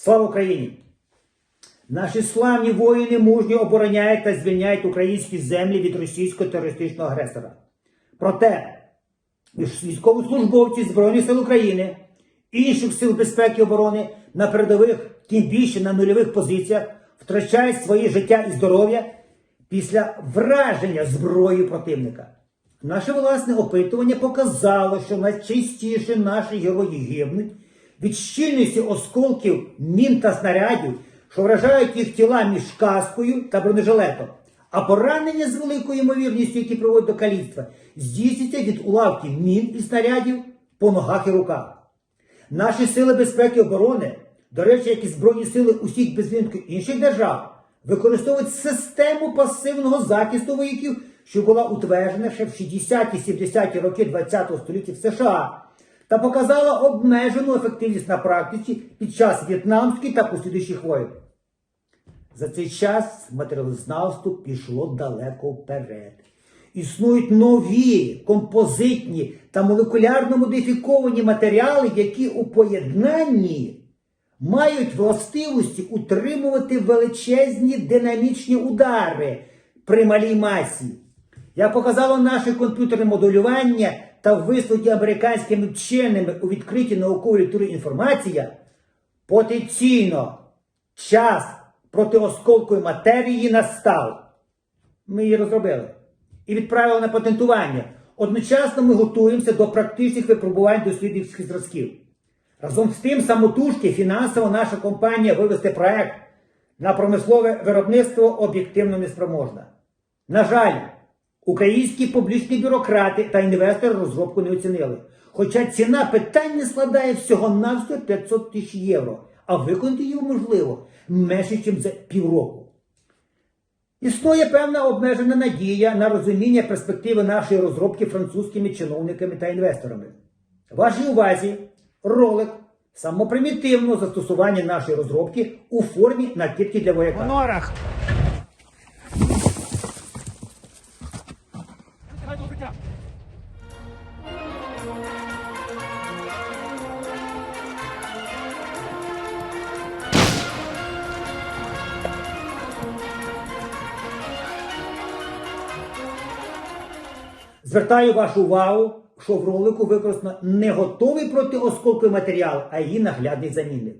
Слава Україні! Наші славні воїни мужньо обороняють та звільняють українські землі від російського терористичного агресора. Проте військовослужбовці Збройних сил України, інших сил безпеки і оборони на передових, тим більше на нульових позиціях, втрачають своє життя і здоров'я після враження зброєю противника. Наше власне опитування показало, що найчастіше наші герої гибнуть від щільності осколків мін та снарядів, що вражають їх тіла між каскою та бронежилетом. А поранення з великою ймовірністю, які приводять до каліцтва, здійснюється від уламків мін і снарядів по ногах і руках. Наші сили безпеки і оборони, до речі, як і Збройні сили усіх без винятку інших держав, використовують систему пасивного захисту вояків, що була утверджена ще в 60-70-ті роки ХХ століття в США, та показала обмежену ефективність на практиці під час в'єтнамських та послідуючих воїн. За цей час матеріалознавство пішло далеко вперед. Існують нові композитні та молекулярно модифіковані матеріали, які у поєднанні мають властивості утримувати величезні динамічні удари при малій масі. Як показало наше комп'ютерне моделювання та висловлені американськими вченими у відкритій науковій літературі інформація, потенційно час протиосколкової матерії настав. Ми її розробили і відправили на патентування. Одночасно ми готуємося до практичних випробувань дослідницьких зразків. Разом з тим, самотужки фінансово наша компанія вивести проект на промислове виробництво об'єктивно неспроможна. На жаль, українські публічні бюрократи та інвестори розробку не оцінили. Хоча ціна питання складає всього-навсього 500 тисяч євро, а виконати її можливо менше, ніж за півроку. Існує певна обмежена надія на розуміння перспективи нашої розробки французькими чиновниками та інвесторами. Вашій увазі ролик самопримітивного застосування нашої розробки у формі накидки для вояка. Звертаю вашу увагу, що в ролику використано не готовий протиосколковий матеріал, а її наглядний замінник.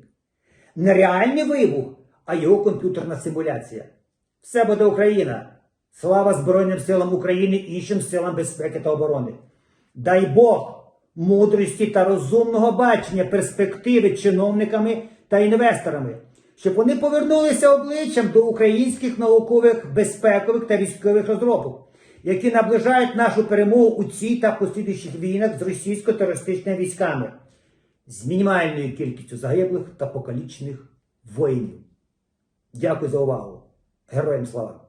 Не реальний вибух, а його комп'ютерна симуляція. Все буде Україна! Слава Збройним силам України і іншим силам безпеки та оборони. Дай Бог мудрості та розумного бачення перспективи чиновниками та інвесторами, щоб вони повернулися обличчям до українських наукових, безпекових та військових розробок, які наближають нашу перемогу у цій та послідуючих війнах з російсько-терористичними військами з мінімальною кількістю загиблих та покалічених воїнів. Дякую за увагу. Героям слава!